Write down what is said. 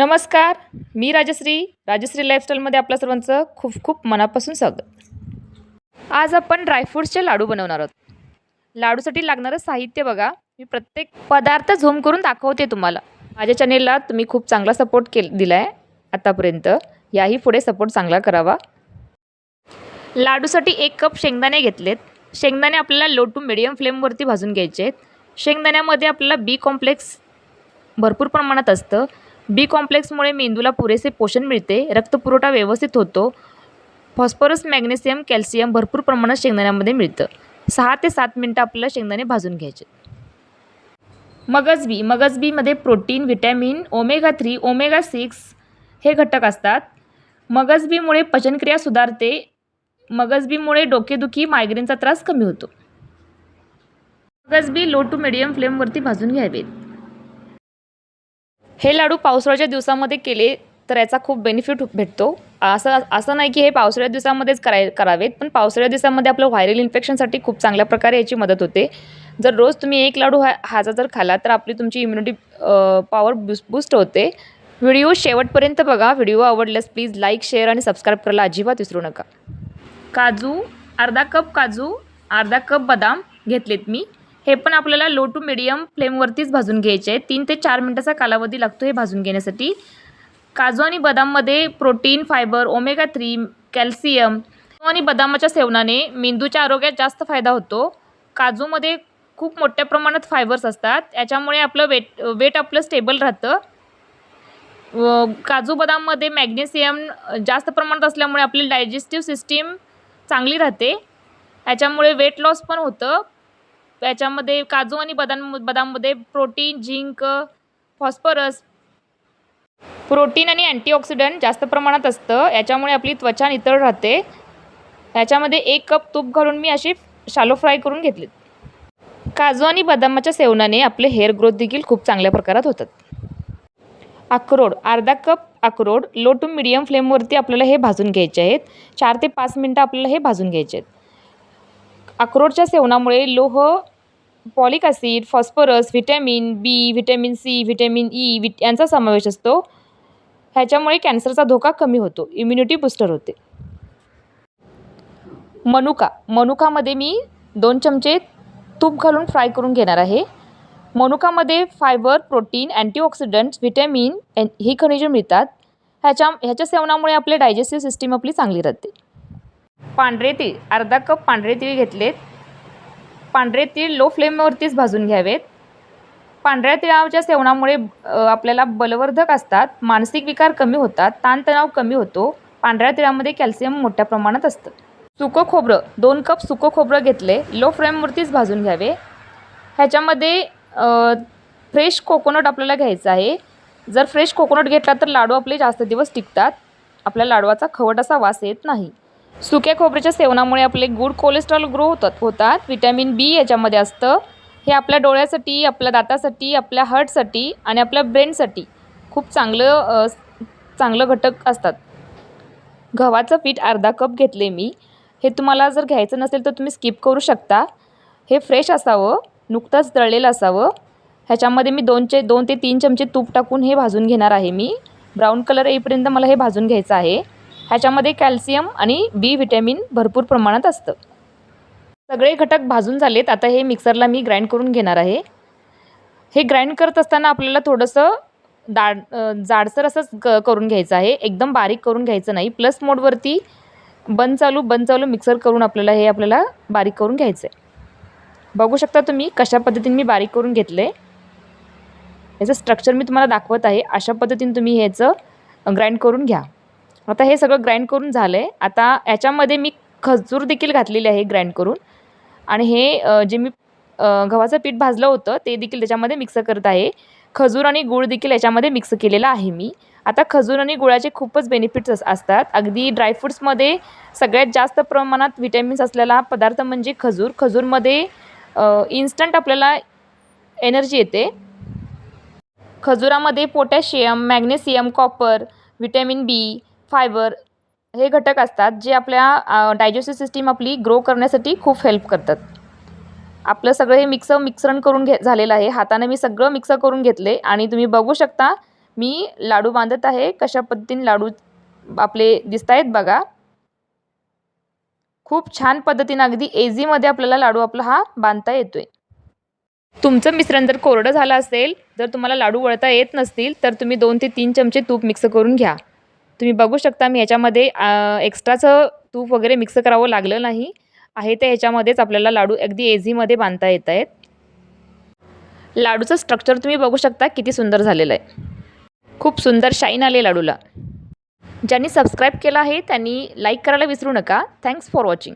नमस्कार मी राजश्री. राजश्री लाईफस्टाईलमध्ये आपल्या सर्वांचं खूप खूप मनापासून स्वागत. आज आपण ड्रायफ्रूट्सचे लाडू बनवणार आहोत. लाडूसाठी लागणारं साहित्य बघा. मी प्रत्येक पदार्थ झूम करून दाखवते तुम्हाला. माझ्या चॅनेलला तुम्ही खूप चांगला सपोर्ट केल दिला आहे आतापर्यंत. याही पुढे सपोर्ट चांगला करावा. लाडूसाठी एक कप शेंगदाणे घेतलेत. शेंगदाणे आपल्याला लो टू मिडियम फ्लेमवरती भाजून घ्यायचे आहेत. शेंगदाण्यामध्ये आपल्याला बी कॉम्प्लेक्स भरपूर प्रमाणात असतं. बी कॉम्प्लेक्समुळे मेंदूला पुरेसे पोषण मिळते रक्तपुरवठा व्यवस्थित होतो फॉस्फरस मॅग्नेशियम कॅल्शियम भरपूर प्रमाणात शेंगदाण्यामध्ये मिळतं. सहा ते सात मिनटं आपल्याला शेंगदाणे भाजून घ्यायचे. मगजबी मगजबीमध्ये protein vitamin omega three omega six हे घटक असतात. मगजबीमुळे पचनक्रिया सुधारते मगजबीमुळे डोकेदुखी मायग्रेनचा त्रास कमी होतो. मगजबी लो टू मिडियम फ्लेमवरती भाजून घ्यावेत. हे लाडू पावसाळ्याच्या दिवसामध्ये केले तर याचा खूप बेनिफिट भेटतो. असं असं नाही की हे पावसाळ्या दिवसामध्येच कराय करावेत पण पावसाळ्या दिवसामध्ये आपलं व्हायरल इन्फेक्शनसाठी खूप चांगल्या प्रकारे याची मदत होते. जर रोज तुम्ही एक लाडू हा हाचा जर खाला तर आपली तुमची इम्युनिटी पॉवर बूस्ट बूस्ट होते. व्हिडिओ शेवटपर्यंत बघा. व्हिडिओ आवडल्यास प्लीज लाईक शेअर आणि सबस्क्राईब करायला अजिबात विसरू नका. काजू अर्धा कप काजू अर्धा कप बदाम घेतलेत मी. हे पण आपल्याला लो टू मिडियम फ्लेमवरतीच भाजून घ्यायचे आहे तीन ते चार मिनटाचा कालावधी लागतो हे भाजून घेण्यासाठी. काजू आणि बदाममध्ये protein fibre omega three calcium आणि बदामाच्या सेवनाने मेंदूच्या आरोग्यात जास्त फायदा होतो. काजूमध्ये खूप मोठ्या प्रमाणात फायबर्स असतात. याच्यामुळे आपलं वेट वेट आपलं स्टेबल राहतं. व काजू बदाममध्ये मॅग्नेशियम जास्त प्रमाणात असल्यामुळे आपली डायजेस्टिव्ह सिस्टीम चांगली राहते. याच्यामुळे वेट लॉस पण होतं. याच्यामध्ये काजू आणि बदाम बदाममध्ये प्रोटीन झिंक फॉस्फरस. प्रोटीन आणि अँटीऑक्सिडंट जास्त प्रमाणात असतं. याच्यामुळे आपली त्वचा नितळ राहते. याच्यामध्ये एक कप तूप घालून मी अशी शालो फ्राय करून घेतलीत काजू आणि बदामाच्या सेवनाने आपले हेअर ग्रोथ देखील खूप चांगल्या प्रकारात होतात. अक्रोड अर्धा कप अक्रोड लो टू मिडियम फ्लेमवरती आपल्याला हे भाजून घ्यायचे आहेत. चार ते पाच मिनटं आपल्याला हे भाजून घ्यायचे आहेत. अक्रोडच्या सेवनामुळे लोह folic acid phosphorus vitamin B vitamin C vitamin E विट यांचा समावेश असतो. ह्याच्यामुळे कॅन्सरचा धोका कमी होतो. इम्युनिटी बुस्टर होते. मनुका. मनुकामध्ये मी दोन चमचे तूप घालून फ्राय करून घेणार आहे. मनुकामध्ये fibre protein antioxidants vitamin N ही खनिजे मिळतात. ह्याच्या ह्याच्या सेवनामुळे आपले डायजेस्टिव्ह सिस्टीम आपली चांगली राहते. पांढरे तीळ. अर्धा कप पांढरे तीळ घेतलेत. पांढरे तीळ लो फ्लेमवरतीच भाजून घ्यावेत. पांढऱ्या तिळाच्या सेवनामुळे आपल्याला बलवर्धक असतात मानसिक विकार कमी होतात ताणतणाव कमी होतो पांढऱ्या तिळामध्ये कॅल्शियम मोठ्या प्रमाणात असतं. सुकं खोबरं दोन कप सुकं खोबरं घेतले लो फ्लेमवरतीच भाजून घ्यावे. ह्याच्यामध्ये फ्रेश कोकोनट आपल्याला घ्यायचं आहे. जर फ्रेश कोकोनट घेतला तर लाडू आपले जास्त दिवस टिकतात. आपल्या लाडवाचा खवट असा वास येत नाही. सुक्या खोबऱ्याच्या सेवनामुळे आपले गुड कोलेस्ट्रॉल ग्रो होतात होतात. विटॅमिन बी याच्यामध्ये असतं. हे आपल्या डोळ्यासाठी आपल्या दातासाठी आपल्या हार्टसाठी आणि आपल्या ब्रेनसाठी खूप चांगलं चांगलं घटक असतात. गव्हाचं पीठ अर्धा कप घेतले मी. हे तुम्हाला जर घ्यायचं नसेल तर तुम्ही स्किप करू शकता. हे फ्रेश असावं नुकतंच दळलेलं असावं. ह्याच्यामध्ये मी दोनचे दोन ते तीन चमचे तूप टाकून हे भाजून घेणार आहे मी. ब्राऊन कलर येईपर्यंत मला हे भाजून घ्यायचं आहे. ह्याच्यामध्ये कॅल्शियम आणि बी व्हिटॅमिन भरपूर प्रमाणात असतं. सगळे घटक भाजून झालेत. आता हे मिक्सरला मी ग्राइंड करून घेणार आहे. हे ग्राइंड करत असताना आपल्याला थोडंसं दाड जाडसर असंच क करून घ्यायचं आहे. एकदम बारीक करून घ्यायचं नाही. प्लस मोडवरती बंद चालू बंद चालू मिक्सर करून आपल्याला हे आपल्याला बारीक करून घ्यायचं आहे. बघू शकता तुम्ही कशा पद्धतीने मी बारीक करून घेतलं. आहे याचं स्ट्रक्चर मी तुम्हाला दाखवत आहे. अशा पद्धतीने तुम्ही ह्याचं ग्राइंड करून घ्या. आता हे सगळं ग्राइंड करून झालं आहे आता याच्यामध्ये मी खजूर देखील घातलेले आहे ग्राइंड करून. आणि हे जे मी गव्हाचं पीठ भाजलं होतं ते देखील त्याच्यामध्ये मिक्स करत आहे. खजूर आणि गूळ देखील याच्यामध्ये मिक्स केलेला आहे मी. आता खजूर आणि गुळाचे खूपच बेनिफिट्स अस असतात. अगदी ड्रायफ्रूट्समध्ये सगळ्यात जास्त प्रमाणात व्हिटॅमिन्स असलेला पदार्थ म्हणजे खजूर. खजूरमध्ये इन्स्टंट आपल्याला एनर्जी येते. खजुरामध्ये potassium magnesium copper vitamin B fibre हे घटक असतात जे आपल्या डायजेस्टिव्ह सिस्टीम आपली ग्रो करण्यासाठी खूप हेल्प करतात. आपलं सगळं हे मिक्स मिक्सरण करून घे झालेलं आहे. हाताने मी सगळं मिक्स करून घेतले आणि तुम्ही बघू शकता मी लाडू बांधत आहे. कशा पद्धतीने लाडू आपले दिसत आहेत बघा. खूप छान पद्धतीनं अगदी एझीमध्ये आपल्याला लाडू आपला हा बांधता येतो आहे तुमचं मिश्रण जर कोरडं झालं असेल जर तुम्हाला लाडू वळता येत नसतील तर तुम्ही दोन ते तीन चमचे तूप मिक्स करून घ्या. तुम्ही बघू शकता मी ह्याच्यामध्ये एक्स्ट्राचं तूप वगैरे मिक्स करावं लागलं नाही. आहे ते ह्याच्यामध्येच आपल्याला लाडू अगदी एझीमध्ये बांधता येत आहेत. लाडूचं स्ट्रक्चर तुम्ही बघू शकता किती सुंदर झालेलं आहे. खूप सुंदर शाईन आले लाडूला. ज्यांनी सबस्क्राईब केलं आहे त्यांनी लाईक करायला विसरू नका. Thanks for watching